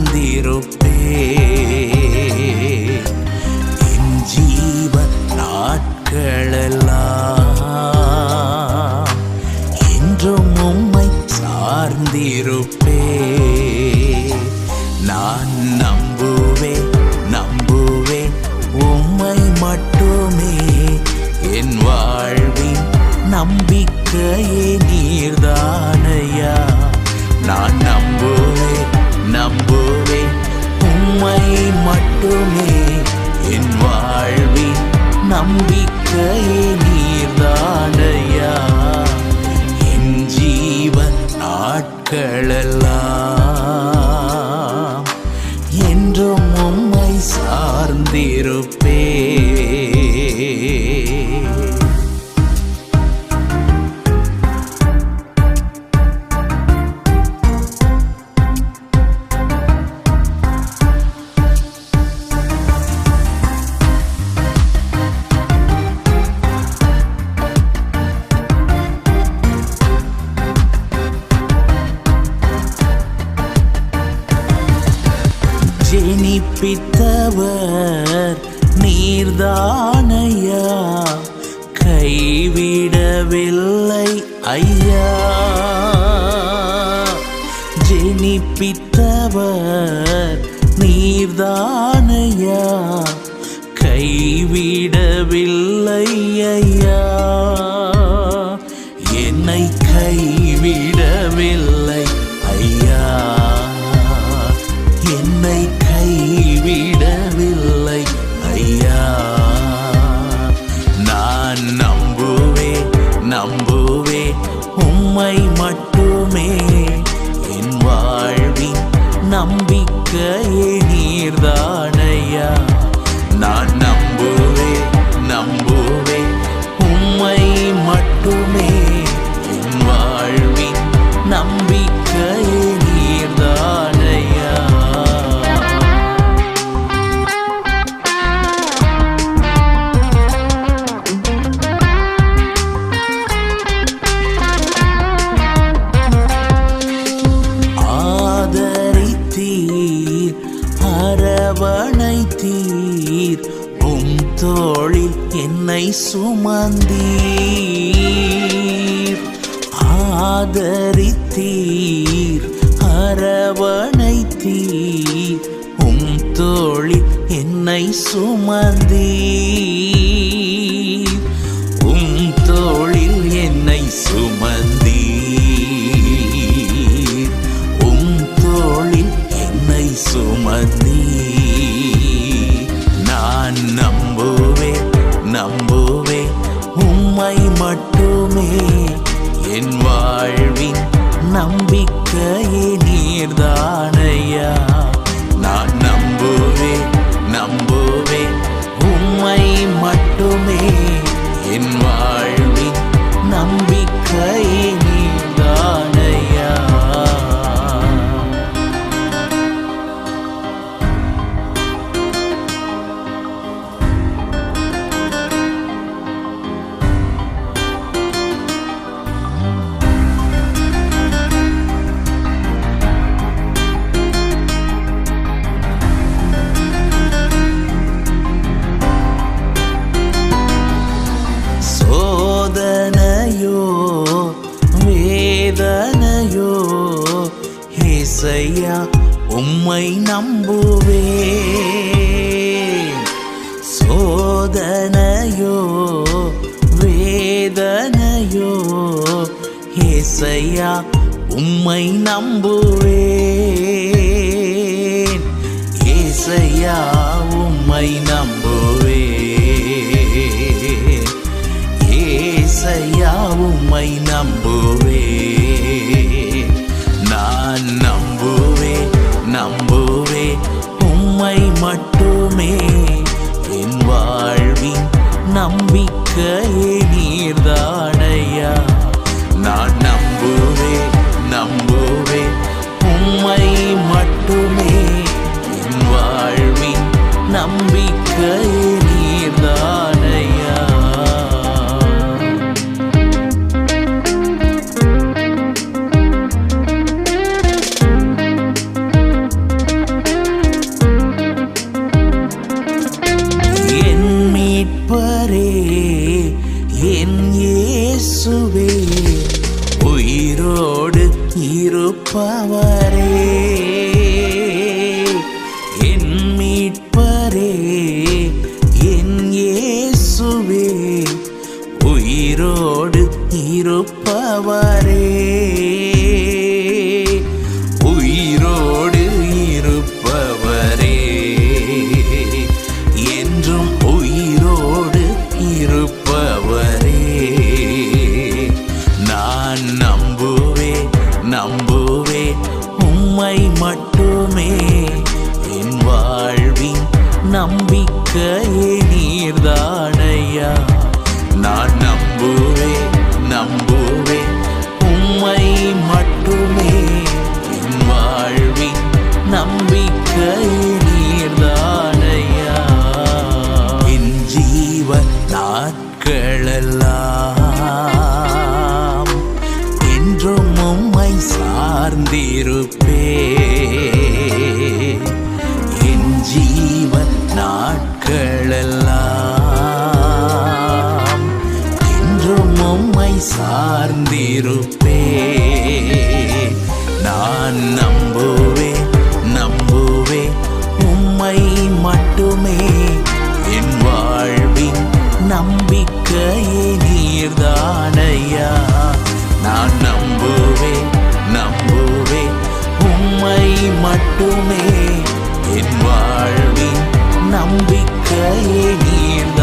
சார்ந்திருப்பே என் ஜீவ நாட்களெல்லாம் நம்புவேன். உம்மை மட்டுமே என் வாழ்வின் நம்பிக்கையே நீர்தானையா? என் ஜீவ நாட்களெல்லாம் என்றும் உம்மை சார்ந்திருப்பேன். கற்பித்தவர் நீர்தானையா? கைவிடவில்லை ஐயா. ஜெனிப்பித்தவர் நீர்தானையா? கைவிடவில்லை ஐயா. நம்புவே. உம்மை மட்டும் தோளில் என்னை சுமந்தீர். ஆதரித்தீர் அரவணைத்தீர். உம் தோளில் என்னை சுமந்தீர். ஏசையா உம்மை நம்புவே சோதனையோ வேதனையோ ஏசையா உம்மை நம்புவேன். ஏசையா உம்மை நம்புவே ஏசையா உம்மை நம்புவே இயேசுவே உயிரோடு இருப்பவரே. என் மீட்பரே என் இயேசுவே உயிரோடு இருப்பவரே. என் வாழ்வின் நம்பிக்கையே நீர்தானே உம்மை மட்டுமே. என் வாழ்வின் நம்பிக்கையே நீர்தானையா. நான் நம்புவேன் நம்புவேன் உம்மை மட்டுமே. என் வாழ்வின் நம்பிக்கையே நீர்